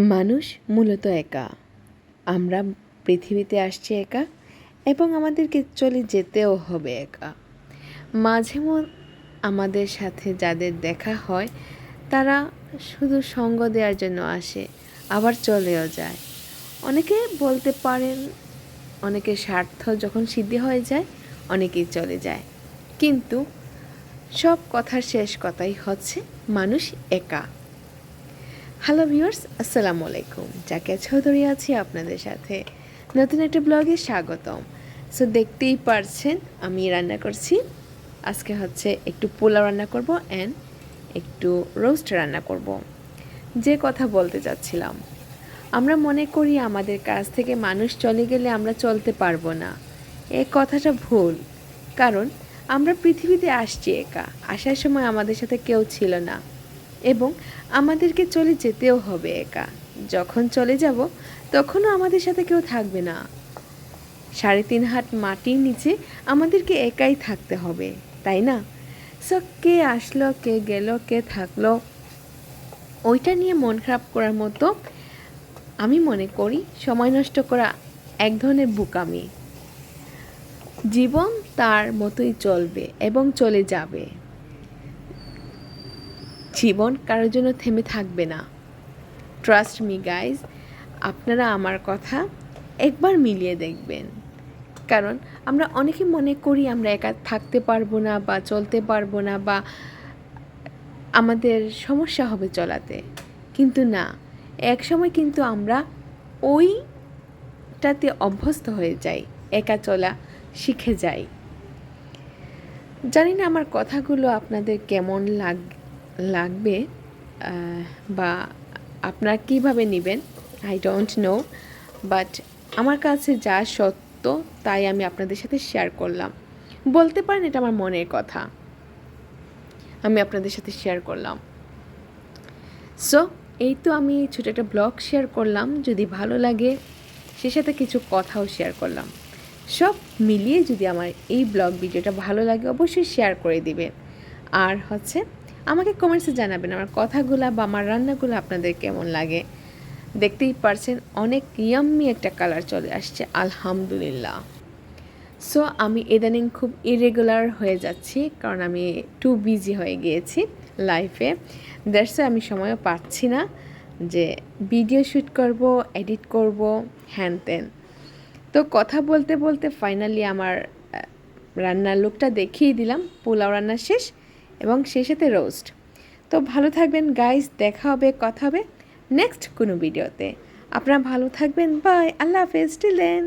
মানুষ মূলত একা। আমরা পৃথিবীতে আসছি একা এবং আমাদেরকে চলে যেতেও হবে একা। মাঝে আমাদের সাথে যাদের দেখা হয়, তারা শুধু সঙ্গ দেওয়ার জন্য আসে, আবার চলেও যায়। অনেকে বলতে পারেন, অনেকের স্বার্থ যখন সিদ্ধি হয়ে যায়, অনেকেই চলে যায়। কিন্তু সব কথার শেষ কথাই হচ্ছে, মানুষ একা। হ্যালো ভিউয়ার্স আসসালামু আলাইকুম যাকে চৌধুরী আছি আপনাদের সাথে। নতুন একটা ব্লগে স্বাগতম। সো দেখতেই পারছেন, আমি রান্না করছি। আজকে হচ্ছে একটু পোলাও রান্না করব অ্যান্ড একটু রোস্ট রান্না করব। যে কথা বলতে চাচ্ছিলাম, আমরা মনে করি আমাদের কাছ থেকে মানুষ চলে গেলে আমরা চলতে পারব না। এ কথাটা ভুল, কারণ আমরা পৃথিবীতে আসছি একা। আসার সময় আমাদের সাথে কেউ ছিল না। এবং আমাদেরকে চলে যেতেও হবে একা। যখন চলে যাব, তখনও আমাদের সাথে কেউ থাকবে না। সাড়ে তিন হাত মাটির নিচে আমাদেরকে একাই থাকতে হবে, তাই না? সো কে আসলো, কে গেল, কে থাকল, ওইটা নিয়ে মন খারাপ করার মতো আমি মনে করি সময় নষ্ট করা এক ধরনের বুকামি। জীবন তার মতোই চলবে এবং চলে যাবে। জীবন কারোর জন্য থেমে থাকবে না। ট্রাস্ট মি গাইজ আপনারা আমার কথা একবার মিলিয়ে দেখবেন। কারণ আমরা অনেকে মনে করি আমরা একা থাকতে পারব না বা চলতে পারব না বা আমাদের সমস্যা হবে চলাতে। কিন্তু না, এক সময় কিন্তু আমরা ওইটাতে অভ্যস্ত হয়ে যাই, একা চলা শিখে যাই। জানি না আমার কথাগুলো আপনাদের কেমন লাগ লাগবে বা আপনারা কীভাবে নেবেন? আই ডোন্ট নো বাট আমার কাছে যা সত্য তাই আমি আপনাদের সাথে শেয়ার করলাম। বলতে পারেন এটা আমার মনের কথা। আমি আপনাদের সাথে শেয়ার করলাম। সো এই তো আমি ছোটো একটা ব্লগ শেয়ার করলাম। যদি ভালো লাগে সে সাথে কিছু কথাও শেয়ার করলাম। সব মিলিয়ে যদি আমার এই ব্লগ ভিডিওটা ভালো লাগে, অবশ্যই শেয়ার করে দিবে। আর হচ্ছে আমাকে কমেন্টসে জানাবেন আমার কথাগুলো বা আমার রান্নাগুলো আপনাদের কেমন লাগে। দেখতেই পারছেন অনেক ইয়াম্মি একটা কালার চলে আসছে, আলহামদুলিল্লাহ। সো আমি ইদানিং খুব ইরেগুলার হয়ে যাচ্ছি কারণ আমি টু বিজি হয়ে গিয়েছি লাইফে দ্যাটস আমি সময়ও পাচ্ছি না যে ভিডিও শ্যুট করব এডিট করব হ্যান তেন তো কথা বলতে বলতে ফাইনালি আমার রান্নার লুকটা দেখিয়ে দিলাম, পোলাও রান্না শেষ। এবং সাথে রোস্ট তো ভালো থাকবেন গাইজ দেখা হবে, কথা হবে নেক্সট কোনো ভিডিওতে আপনারা ভালো থাকবেন বাই আল্লাহ হাফেজ টিলেন